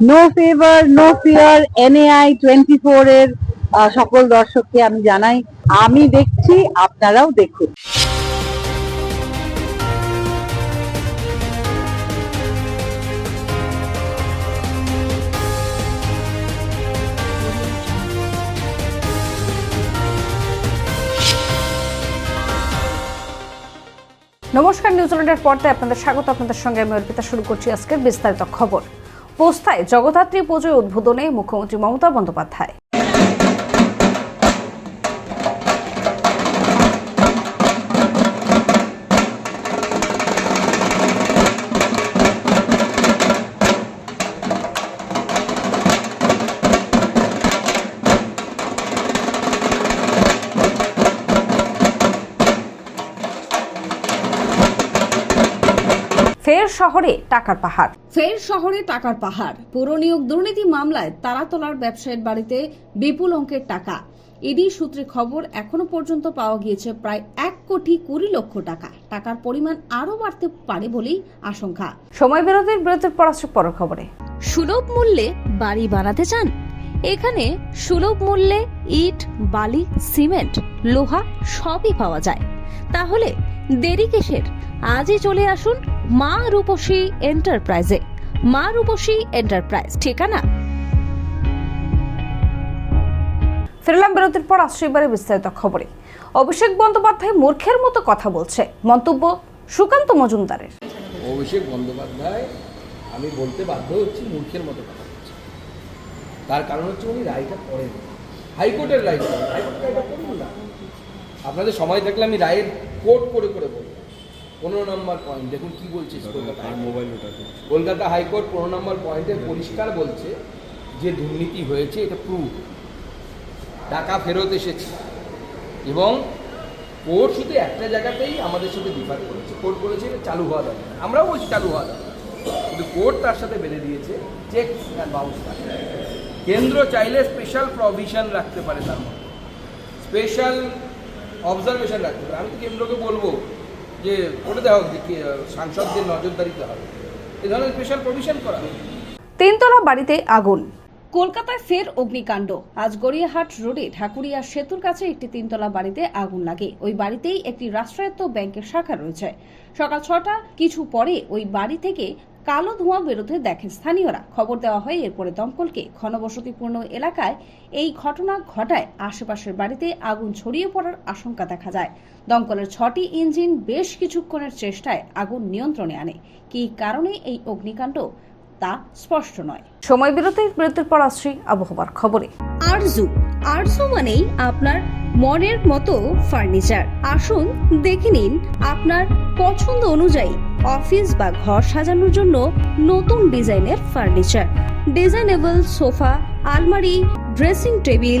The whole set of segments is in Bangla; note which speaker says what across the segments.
Speaker 1: No favour no fear NAI twenty four এর সকল দর্শককে আমি জানাই, আমি দেখছি, আপনারাও দেখুন।
Speaker 2: নমস্কার নিউজিল্যান্ডের পর্দায় আপনাদের স্বাগত। আপনাদের সঙ্গে আমি অর্পিতা, শুরু করছি আজকের বিস্তারিত খবর। পোস্তায় জগদ্ধাত্রী পুজোয় উদ্বোধনে মুখ্যমন্ত্রী মমতা বন্দ্যোপাধ্যায়। ফের শহরে টাকার পাহাড়। ফের শহরে টাকার পাহাড়। পুর নিয়োগ দুর্নীতি মামলায় তারাতলার ব্যবসায়ীর বাড়িতে বিপুল অঙ্কের টাকা। ইডি সূত্রে খবর এখনও পর্যন্ত পাওয়া গিয়েছে প্রায় এক কোটি কুড়ি লক্ষ টাকা। টাকার পরিমাণ আরও বাড়তে পারে বলেই আশঙ্কা। সময় বিরতির বিরতির পর খবরে।
Speaker 3: সুলভ মূল্যে বাড়ি বানাতে চান? এখানে সুলভ মূল্যে ইট বালি সিমেন্ট লোহা সবই পাওয়া যায়। তাহলে দেরি কিসের? আজই চলে আসুন মা রূপসী এন্টারপ্রাইজে। মা রূপসী এন্টারপ্রাইজ ঠিকানা?
Speaker 2: ফিরলাম বিরতির পর আসছে এবারে বিস্তারিত খবরে। অভিষেক বন্দ্যোপাধ্যায় মূর্খের মতো কথা বলছে। মন্তব্য সুকান্ত মজুমদারের।
Speaker 4: অভিষেক বন্দ্যোপাধ্যায় আমি বলতে বাধ্য হচ্ছি মূর্খের মতো কথা বলছে। তার কারণ হচ্ছে উনি রায়টা পড়েন হাইকোর্টের রায় হাইকোর্টের রায়টা পড়ুন না। আপনাদের সময় থাকলে আমি রায়ের কোর্ট করে করে বলব। পনেরো নম্বর পয়েন্ট দেখুন কি বলছে কলকাতা মোবাইল কলকাতা হাইকোর্ট পনেরো নম্বর পয়েন্টে পরিষ্কার বলছে যে দুর্নীতি হয়েছে এটা প্রুফ টাকা ফেরত এসেছে। এবং কোর্ট শুধু একটা জায়গাতেই আমাদের সাথে ডিফার করেছে। কোর্ট বলেছে এটা চালু হওয়া দরকার। আমরাও বলছি চালু হওয়া দরকার। কিন্তু কোর্ট তার সাথে বেঁধে দিয়েছে চেক অ্যান্ড বাউন্স কেন্দ্র চাইলে স্পেশাল প্রভিশন রাখতে পারে তার মধ্যে। স্পেশাল অবজারভেশন রাখতে পারে। আমি তো কেন্দ্রকে বলব যে করে দেওয়া হোক যে সাংসদদের নজরদারিতে হবে। এ ধরনের স্পেশাল প্রভিশন করা।
Speaker 2: তিনতলা বাড়িতে আগুন। কলকাতায় ফের অগ্নিকাণ্ড। আজ গড়িয়াহাট রোডে ঢাকুরিয়া সেতুর কাছে একটি তিনতলা বাড়িতে আগুন লাগে। ওই বাড়িতেই একটি রাষ্ট্রায়ত্ত ব্যাংকের শাখা রয়েছে। সকাল ছটা কিছু পরে ওই বাড়ি থেকে কালো ধোঁয়া বেরোতে দেখেন স্থানীয়রা। খবর দেওয়া হয় এরপরে দমকলকে ঘনবসতিপূর্ণ এলাকায় এই ঘটনা ঘটায়। আশেপাশের বাড়িতে আগুন ছড়িয়ে পড়ার আশঙ্কা দেখা যায়। দমকলের ছটি ইঞ্জিন বেশ কিছুক্ষণের চেষ্টায় আগুন নিয়ন্ত্রণে আনে। কি কারণে এই অগ্নিকাণ্ড? তা স্পষ্ট নয়। সময় বিরতির বিরতির পর আসছি আবহাওয়ার খবরে।
Speaker 3: আরজু আরজু মানেই আপনার মনের মতো ফার্নিচার। আসুন দেখে নিন আপনার পছন্দ অনুযায়ী অফিস বা ঘর সাজানোর জন্য নতুন ডিজাইনের ফার্নিচার। ডিজাইনেবল সোফা আলমারি dressing table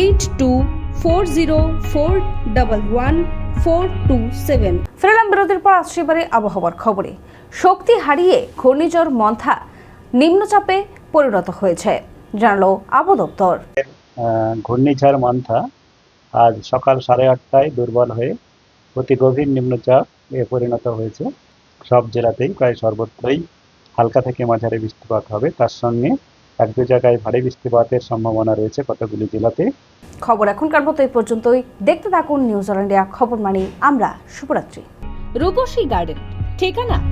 Speaker 3: Eight two four zero four double one four two seven
Speaker 2: ফিরলাম বিরতির পর আসছে এবারে আবহাওয়ার খবরে। শক্তি হারিয়ে ঘূর্ণিঝড় মন্থা নিম্নচাপে পরিণত হয়েছে। জানালো আবু দপ্তর।
Speaker 5: ঘূর্ণিঝড় মান্থা আজ সকাল সাড়ে আটটায় দুর্বল হয়ে অতি গভীর নিম্নচাপ এ পরিণত হয়েছে। সব জেলাতেই প্রায় সর্বত্রই হালকা থেকে মাঝারি বৃষ্টিপাত হবে। তার সঙ্গে এক দু জায়গায় ভারী বৃষ্টিপাতের সম্ভাবনা রয়েছে কতগুলি জেলাতে?
Speaker 2: খবর এখনকার মতো এই পর্যন্তই। দেখতে থাকুন নিউজিল্যান্ডিয়া ইন্ডিয়া খবর মানি। আমরা শুভরাত্রি।
Speaker 3: রূপসী গার্ডেন ঠিকানা